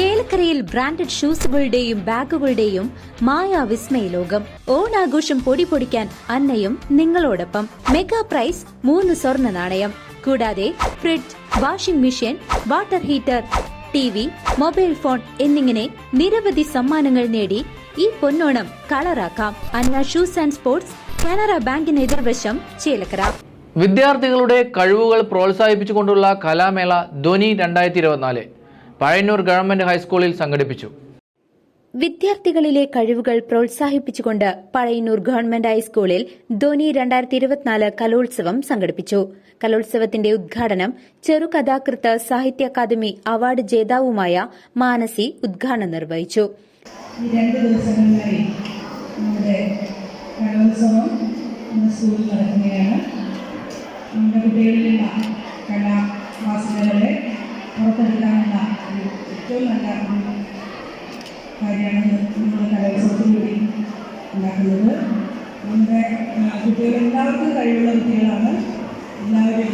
ചേലക്കരയിൽ ബ്രാൻഡഡ് ഷൂസുകളുടെയും ബാഗുകളുടെയും മായ വിസ്മയ ലോകം ഓണാഘോഷം പൊടി പൊടിക്കാൻ അന്നയും നിങ്ങളോടൊപ്പം. മെഗാ പ്രൈസ് മൂന്ന് സ്വർണ നാണയം. കൂടാതെ fridge washing machine water heater T V mobile phone എന്നിങ്ങനെ നിരവധി സമ്മാനങ്ങൾ നേടി ഈ പൊന്നോണം കളറാക്കാം. Anna shoes and sports Canara ബാങ്കിന് എതിർവശം ചേലക്കര. വിദ്യാർത്ഥികളുടെ കഴിവുകൾ പ്രോത്സാഹിപ്പിച്ചുകൊണ്ടുള്ള കലാമേള ധ്വനി രണ്ടായിരത്തി ഇരുപത്തിനാല്. പഴയന്നൂർ ഗവൺമെന്റ് ഹൈസ്കൂളിൽ സംഘടിപ്പിച്ചു. വിദ്യാർത്ഥികളിലെ കഴിവുകൾ പ്രോത്സാഹിപ്പിച്ചുകൊണ്ട് പഴയന്നൂർ ഗവൺമെന്റ് ഹൈസ്കൂളിൽ ധോനി രണ്ടായിരത്തി ഇരുപത്തിനാല് കലോത്സവം സംഘടിപ്പിച്ചു. കലോത്സവത്തിന്റെ ഉദ്ഘാടനം ചെറുകഥാകൃത്ത് സാഹിത്യ അക്കാദമി അവാർഡ് ജേതാവുമായ മാനസി ഉദ്ഘാടനം നിർവഹിച്ചു. നമ്മുടെ കുട്ടികളിലുള്ള കലാവാസനകളെ പുറത്തെടുക്കാനുള്ള ഏറ്റവും നല്ല കാര്യമാണ് നമ്മൾ കലോത്സവത്തിലൂടെ ഉണ്ടാക്കുന്നത് നമ്മുടെ കുട്ടികൾ എല്ലാവർക്കും കഴിവുള്ള കുട്ടികളാണ് എല്ലാവരും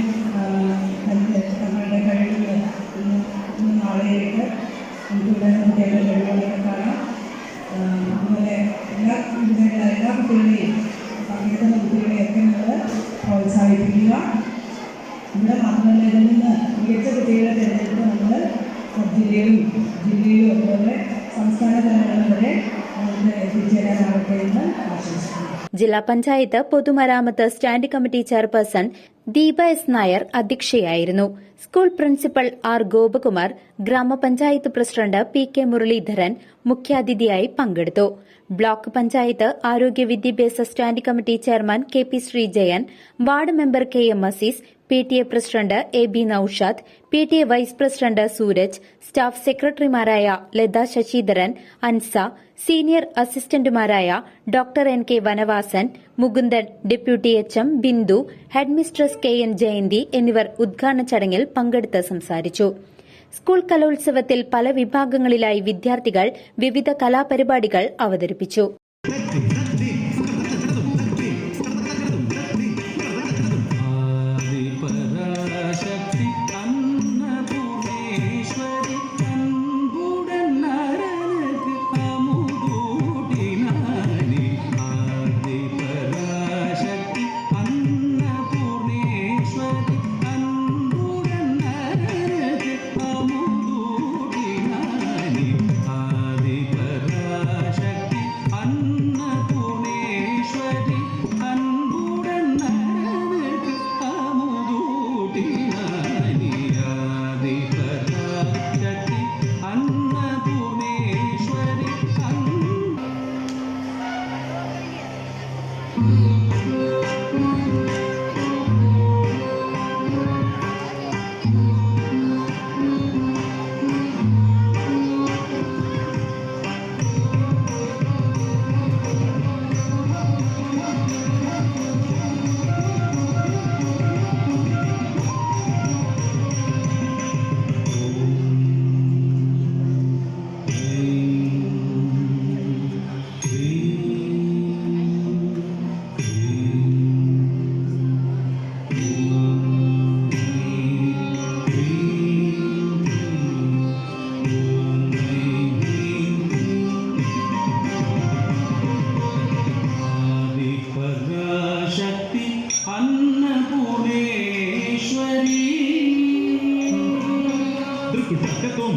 തന്റെ തങ്ങളുടെ കഴിവുകൾ ഇന്ന് ഇന്ന് നാളെയൊക്കെ നമുക്കിവിടെ കുട്ടികളുടെ കഴിവുകളൊക്കെ കാണാം അതുപോലെ എല്ലാ ഇതിനുള്ള എല്ലാ കുട്ടികളെയും പങ്കെടുക്കുന്ന കുട്ടികളെയൊക്കെ നമ്മൾ പ്രോത്സാഹിപ്പിക്കുക ഇവിടെ മാത്രമല്ല ഇതിൽ നിന്ന് മികച്ച കുട്ടികളെ തിരഞ്ഞെടുത്ത് നമ്മൾ ജില്ലയിലും ജില്ലയിലും അതുപോലെ സംസ്ഥാന തലങ്ങളിൽ വരെ ജില്ലാ പഞ്ചായത്ത് പൊതുമരാമത്ത് stand committee chairperson Deepa S Nair അധ്യക്ഷയായിരുന്നു. School principal R Gopakumar ഗ്രാമപഞ്ചായത്ത് പ്രസിഡന്റ് പി കെ മുരളീധരൻ മുഖ്യാതിഥിയായി പങ്കെടുത്തു. ബ്ലോക്ക് പഞ്ചായത്ത് ആരോഗ്യ വിദ്യാഭ്യാസ stand committee chairman K P Sreejayan ward member K M Azeez P T A president A B Naushad P T A vice president Sooraj staff സെക്രട്ടറിമാരായ Latha Sasidharan Ansa senior അസിസ്റ്റന്റുമാരായ doctor N K Vanavasan Mukundan deputy H M Bindu headmistress K N Jayanthi എന്നിവർ ഉദ്ഘാടന ചടങ്ങിൽ പങ്കെടുത്ത് സംസാരിച്ചു. School കലോത്സവത്തിൽ പല വിഭാഗങ്ങളിലായി വിദ്യാർത്ഥികൾ വിവിധ കലാപരിപാടികൾ അവതരിപ്പിച്ചു.